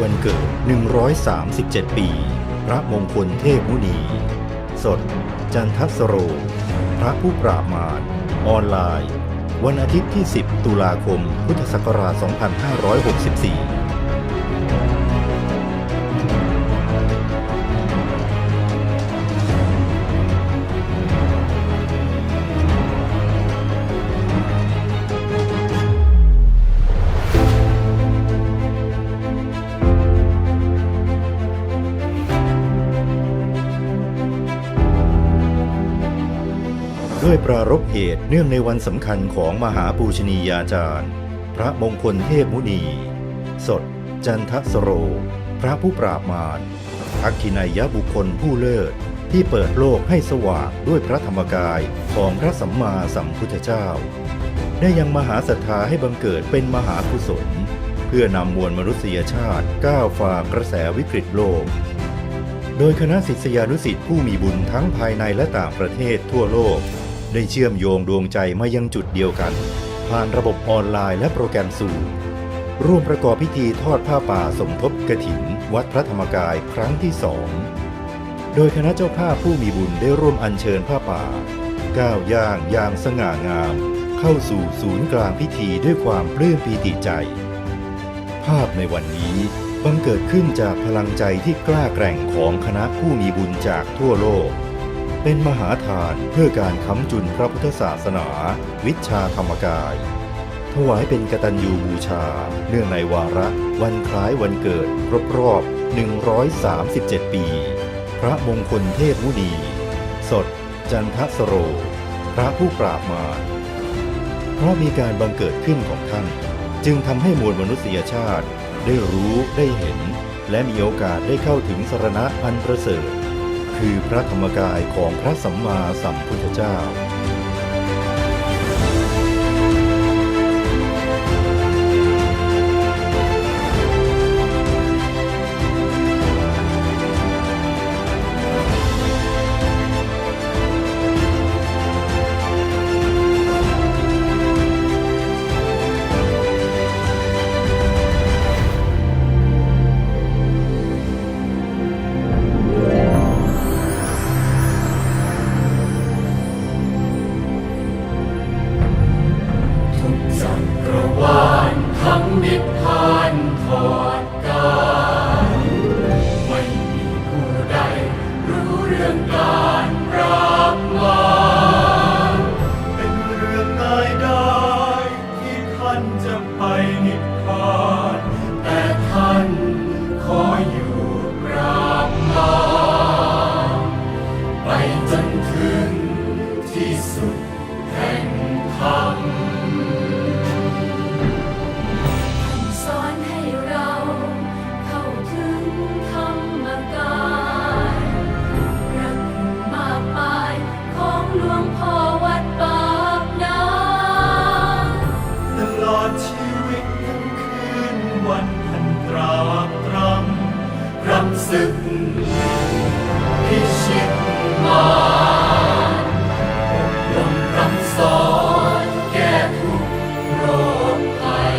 วันเกิด 137 ปี พระมงคลเทพมุนี สด จันทสโร พระผู้ปราบมารออนไลน์ วันอาทิตย์ที่ 10 ตุลาคม พุทธศักราช 2564 รารภเหตุเนื่องในวันสำคัญของมหาปูชนียาจารย์ พระมงคลเทพมุนี สด จันทสโร พระผู้ปราบมารอักขินายยบุคคลผู้เลิศ ที่เปิดโลกให้สว่างด้วยพระธรรมกายของพระสัมมาสัมพุทธเจ้า ได้ยังมหาศรัทธาให้บังเกิดเป็นมหากุศล เพื่อนำมวลมนุษยชาติก้าวฝ่ากระแสวิกฤตโลกโดยคณะศิษยานุสิษย์ผู้มีบุญทั้งภายในและต่างประเทศทั่วโลก ได้เชื่อมโยงดวงใจมายังจุดเดียวกัน ผ่านระบบออนไลน์และโปรแกรมซูมร่วมประกอบพิธีทอดผ้าป่าสมทบกฐิน วัดพระธรรมกายครั้งที่สอง โดยคณะเจ้าภาพผู้มีบุญได้ร่วมอัญเชิญผ้าป่า ก้าวย่างอย่างสง่างาม เข้าสู่ศูนย์กลางพิธีด้วยความปลื้มปีติใจ ภาพในวันนี้บังเกิดขึ้นจากพลังใจที่กล้าแกร่งของคณะผู้มีบุญจากทั่วโลก เป็นมหาทานเพื่อการค้ำจุนพระพุทธศาสนา วิชาธรรมกาย ถวายเป็นกตัญญูบูชา เนื่องในวาระวันคล้ายวันเกิดครบรอบ 137 ปี พระมงคลเทพมุนี สด จันทสโร พระผู้ปราบมารเพราะมีการบังเกิดขึ้นของท่าน จึงทำให้มวลมนุษยชาติ ได้รู้ได้เห็น และมีโอกาสได้เข้าถึงสรณะอันประเสริฐ คือพระธรรมกายของพระสัมมาสัมพุทธเจ้า อดชีวิตทั้งคืนวันพันตราตรำรำศึกพิชิตมารอบรมคำสอนแก้ทุกโรคภัย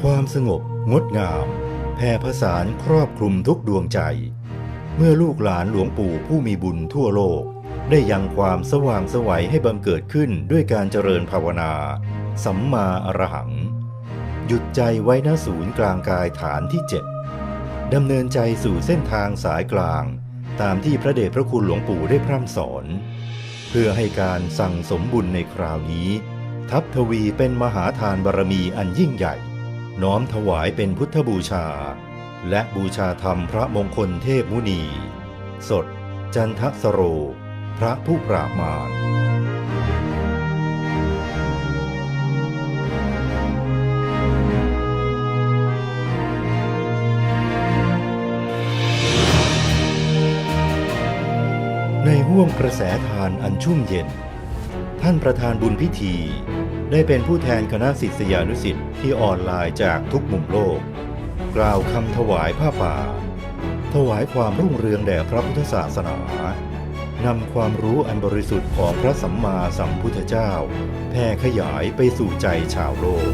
ความสงบงดงาม แผ่ผสานครอบคลุมทุกดวงใจ เมื่อลูกหลานหลวงปู่ผู้มีบุญทั่วโลก ได้ยังความสว่างสวัยให้บังเกิดขึ้นด้วยการเจริญภาวนา สัมมาอรหัง หยุดใจไว้ณศูนย์กลางกายฐานที่เจ็ดดำเนินใจสู่เส้นทางสายกลาง ตามที่พระเดชพระคุณหลวงปู่ได้พร่ำสอน เพื่อให้การสั่งสมบุญในคราวนี้ ทับทวีเป็นมหาทานบารมีอันยิ่งใหญ่ น้อมถวายเป็นพุทธบูชา และบูชาธรรมพระมงคลเทพมุนี สด จันทสโร พระผู้ปราบมารในห่วงกระแสทานอันชุ่มเย็น ท่านประธานบุญพิธี ได้เป็นผู้แทนคณะศิษยานุสิษย์ที่ออนไลน์จากทุกมุมโลก กล่าวคำถวายผ้าป่า ถวายความรุ่งเรืองแด่พระพุทธศาสนา นำความรู้อันบริสุทธิ์ของพระสัมมาสัมพุทธเจ้าแผ่ขยายไปสู่ใจชาวโลก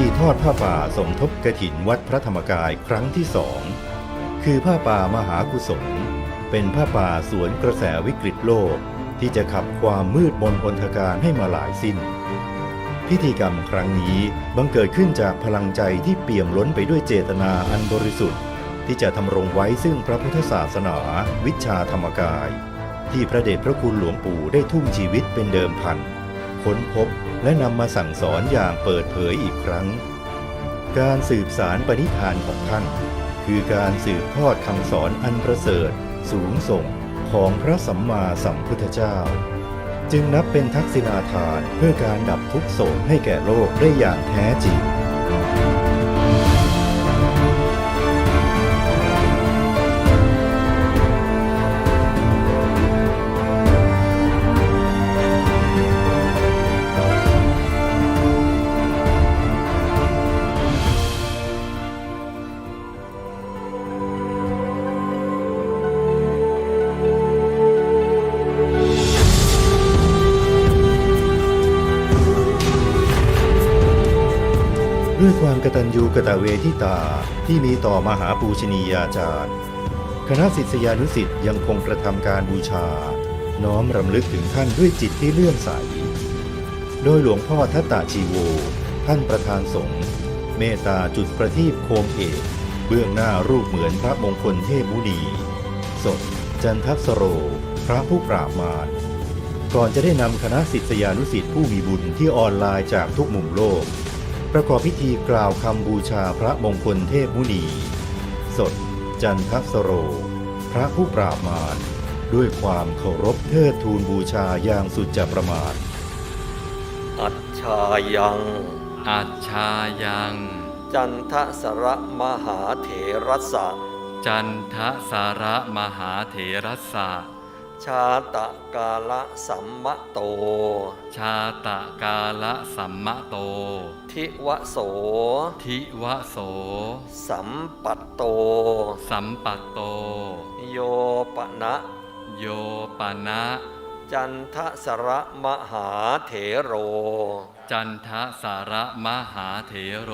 ธีทอดผ้าป่าสมทบกฐินวัดพระธรรมกายครั้งที่สองคือผ้าป่ามหากุศล เป็นผ้าป่าสวนกระแสวิกฤตโลก ที่จะขับความมืดมนอนทการให้มาหลายสิ้น พิธีกรรมครั้งนี้บังเกิดขึ้นจากพลังใจที่เปี่ยมล้นไปด้วยเจตนาอันบริสุทธิ์ ที่จะทำรงไว้ซึ่งพระพุทธศาสนา วิชาธรรมกาย ที่พระเดชพระคุณหลวงปู่ได้ทุ่มชีวิตเป็นเดิมพันค้นพบ และนำมาสั่งสอนอย่างเปิดเผยอีกครั้ง การสืบสารปณิธานของท่าน คือการสืบทอดคำสอนอันประเสริฐ สูงส่งของพระสัมมาสัมพุทธเจ้า จึงนับเป็นทักษิณาทานเพื่อการดับทุกโศกให้แก่โลกได้อย่างแท้จริง กตัญญูกตเวทิตาที่มีต่อมหาปูชนียาจารย์ คณะศิษยานุสิษย์ยังคงกระทำการบูชา น้อมรำลึกถึงท่านด้วยจิตที่เลื่อมใส โดยหลวงพ่อทัตตาชีโว ท่านประธานสงฆ์เมตตาจุดประทีปโคมเอกเบื้องหน้ารูปเหมือนพระมงคลเทพมุนี สด จันทสโร พระผู้ปราบมารก่อนจะได้นำคณะศิษยานุสิษย์ผู้มีบุญที่ออนไลน์จากทุกมุมโลก ประกอบพิธีกล่าวคำบูชาพระมงคลเทพมุนี สด จันทสโร พระผู้ปราบมารด้วยความเคารพเทิดทูนบูชาอย่างสุดจะประมาณอัจฉายังอัจฉายัง จันทสระมหาเถรสะ จันทสาระมหาเถรสะ ชาตะกาละสัมมะโต ชาตะกาละสัมมะโต ทิวโส ทิวโส สัมปัตโต สัมปัตโต โยปนะ โยปนะ จันทสระมหาเถโร จันทสาระมหาเถโร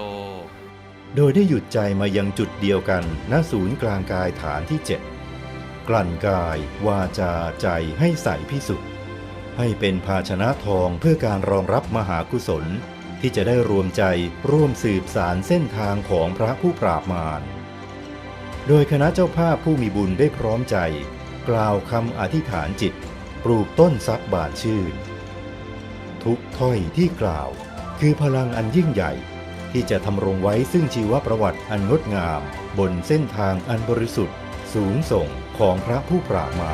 โดยได้หยุดใจมายังจุดเดียวกันณศูนย์กลางกายฐานที่7 กลั่นกายวาจาใจให้ใสพิสุทธิ์ให้เป็นภาชนะทองเพื่อการรองรับมหากุศล ที่จะได้รวมใจร่วมสืบสารเส้นทางของพระผู้ปราบมาร โดยคณะเจ้าภาพผู้มีบุญได้พร้อมใจ กล่าวคำอธิษฐานจิต ปลูกต้นซับบานชื่น ทุกถ้อยที่กล่าวคือพลังอันยิ่งใหญ่ที่จะทำรงไว้ซึ่งชีวประวัติอันงดงาม บนเส้นทางอันบริสุทธิ์ สูงส่งของพระผู้ปราบมา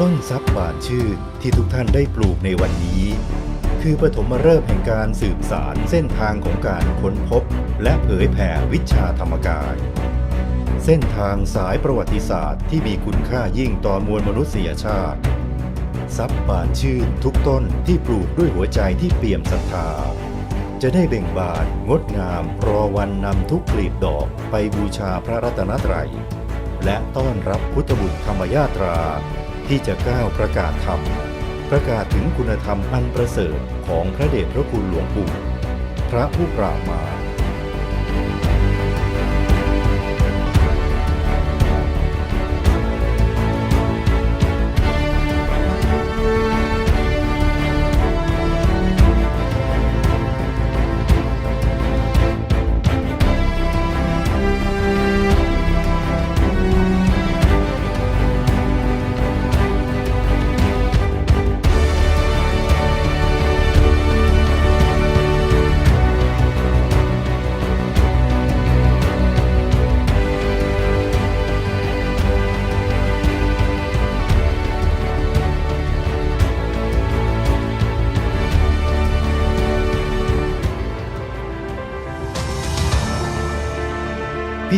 ต้นซับบานชื่นที่ทุกท่านได้ปลูกในวันนี้ คือปฐมฤกษ์แห่งการสืบสารเส้นทางของการค้นพบ และเผยแผ่วิชาธรรมกาย เส้นทางสายประวัติศาสตร์ที่มีคุณค่ายิ่งต่อมวลมนุษยชาติซับบานชื่นทุกต้นที่ปลูกด้วยหัวใจที่เปี่ยมศรัทธา จะได้เบ่งบานงดงามรอวันนำทุกกลีบดอกไปบูชาพระรัตนตรัย และต้อนรับพุทธบุตรธรรมยาตราที่จะก้าวประกาศธรรม ประกาศถึงคุณธรรมอันประเสริฐของพระเดชพระคุณหลวงปู่พระผู้ปราบมาร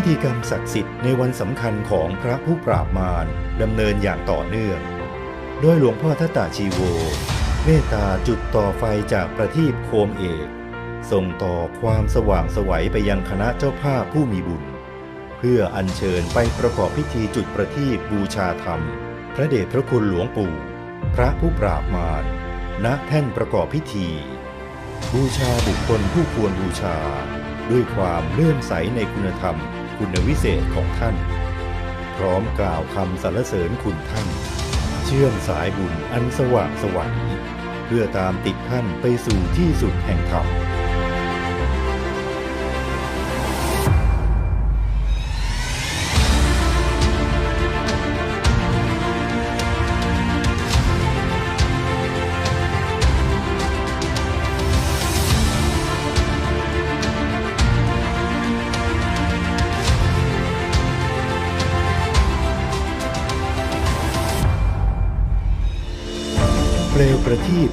ธีกรรมศักดิ์สิทธิ์ในวันสำคัญของพระผู้ปราบมารดำเนินอย่างต่อเนื่อง โดยหลวงพ่อทัตตาชีโว เมตตาจุดต่อไฟจากประทีปโคมเอก ส่งต่อความสว่างสวัยไปยังคณะเจ้าภาพผู้มีบุญ เพื่ออัญเชิญไปประกอบพิธีจุดประทีปบูชาธรรม พระเดชพระคุณหลวงปู่ พระผู้ปราบมารณแท่นประกอบพิธี บูชาบุคคลผู้ควรบูชาด้วยความเลื่อมใสในคุณธรรม คุณวิเศษของท่าน พร้อมกล่าวคำสรรเสริญคุณท่าน เชื่อมสายบุญอันสว่างสวัยเพื่อตามติดท่านไปสู่ที่สุดแห่งธรรม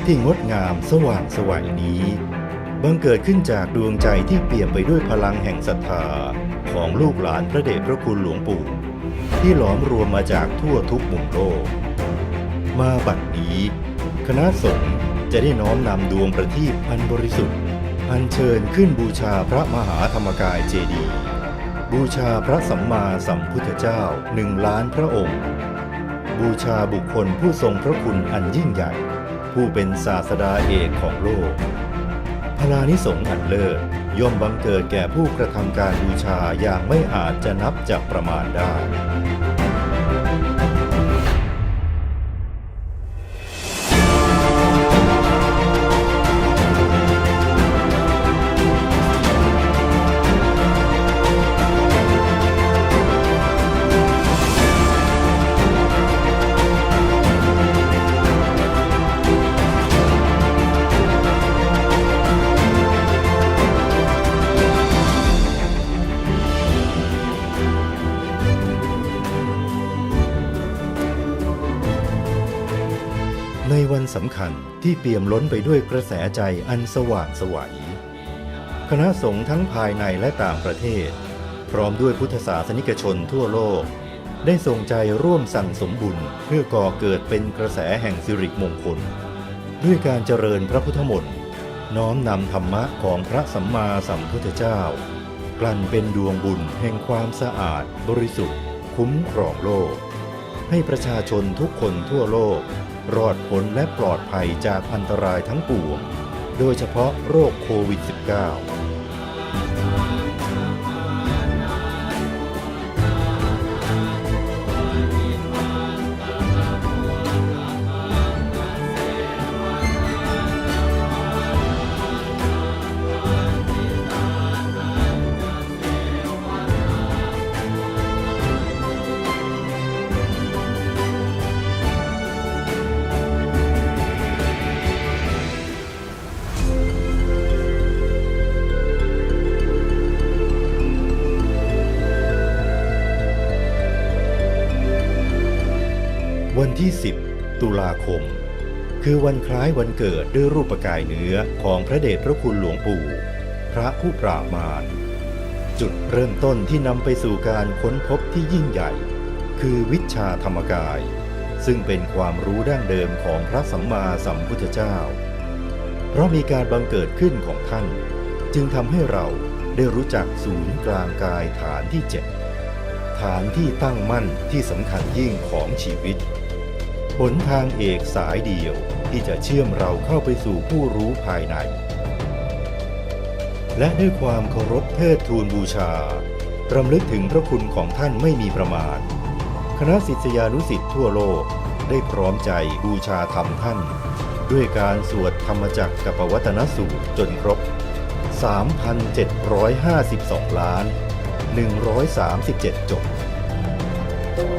ที่งดงามสว่างสวัยนี้บังเกิดขึ้นจากดวงใจที่เปี่ยมไปด้วยพลังแห่งศรัทธาของลูกหลานพระเดชพระคุณหลวงปู่ ที่หลอมรวมมาจากทั่วทุกมุมโลก มาบัดนี้ คณะสงฆ์จะได้น้อมนำดวงประทีปอันบริสุทธิ์อัญเชิญขึ้นบูชาพระมหาธรรมกายเจดีย์บูชาพระสัมมาสัมพุทธเจ้าหนึ่งล้านพระองค์ บูชาบุคคลผู้ทรงพระคุณอันยิ่งใหญ่ ผู้เป็นศาสดาเอกของโลก พลานิสงส์อันเลิศย่อมบังเกิดแก่ผู้กระทำการบูชาอย่างไม่อาจจะนับจากประมาณได้ วันสำคัญที่เปี่ยมล้นไปด้วยกระแสใจอันสว่างสวัยคณะสงฆ์ทั้งภายในและต่างประเทศ พร้อมด้วยพุทธศาสนิกชนทั่วโลก ได้ส่งใจร่วมสั่งสมบุญเพื่อก่อเกิดเป็นกระแสแห่งสิริมงคล ด้วยการเจริญพระพุทธมนต์น้อมนำธรรมะของพระสัมมาสัมพุทธเจ้า กลั่นเป็นดวงบุญแห่งความสะอาดบริสุทธิ์ คุ้มครองโลก ให้ประชาชนทุกคนทั่วโลก รอดพ้นและปลอดภัยจากอันตรายทั้งปวง โดยเฉพาะโรคโควิด -19 ที่ 10 ตุลาคม คือวันคล้ายวันเกิดด้วยรูปกายเนื้อของพระเดชพระคุณหลวงปู่ พระผู้ปราบมารจุดเริ่มต้นที่นำไปสู่การค้นพบที่ยิ่งใหญ่ คือวิชาธรรมกาย ซึ่งเป็นความรู้ดั้งเดิมของพระสัมมาสัมพุทธเจ้า เพราะมีการบังเกิดขึ้นของท่าน จึงทำให้เราได้รู้จักศูนย์กลางกายฐานที่เจ็ดฐานที่ตั้งมั่นที่สำคัญยิ่งของชีวิต หนทางเอกสายเดียวที่จะเชื่อมเราเข้าไปสู่ผู้รู้ภายใน และด้วยความเคารพเทิดทูนบูชารำลึกถึงพระคุณของท่านไม่มีประมาณ คณะศิษยานุสิ์ทั่วโลกได้พร้อมใจบูชาธรรมท่าน ด้วยการสวดธรรมจักรกับปวัตนสูตรจนครบ 3,752 ล้าน 137 จบ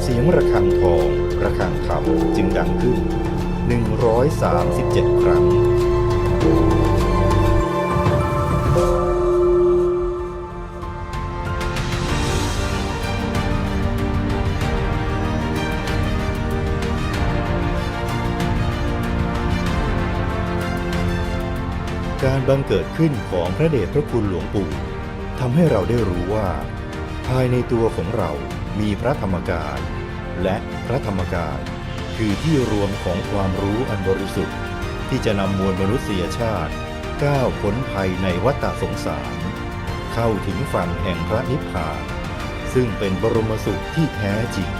เสียงระฆังทอง ระฆังธรรมจึงดังขึ้น 137 ครั้ง การบังเกิดขึ้นของพระเดชพระคุณหลวงปู่ทำให้เราได้รู้ว่า ภายในตัวของเรามีพระธรรมกาย และพระธรรมกาย คือที่รวมของความรู้อันบริสุทธิ์ ที่จะนำมวลมนุษยชาติ ก้าวพ้นภัยในวัฏสงสาร เข้าถึงฝั่งแห่งพระนิพพาน ซึ่งเป็นบรมสุขที่แท้จริง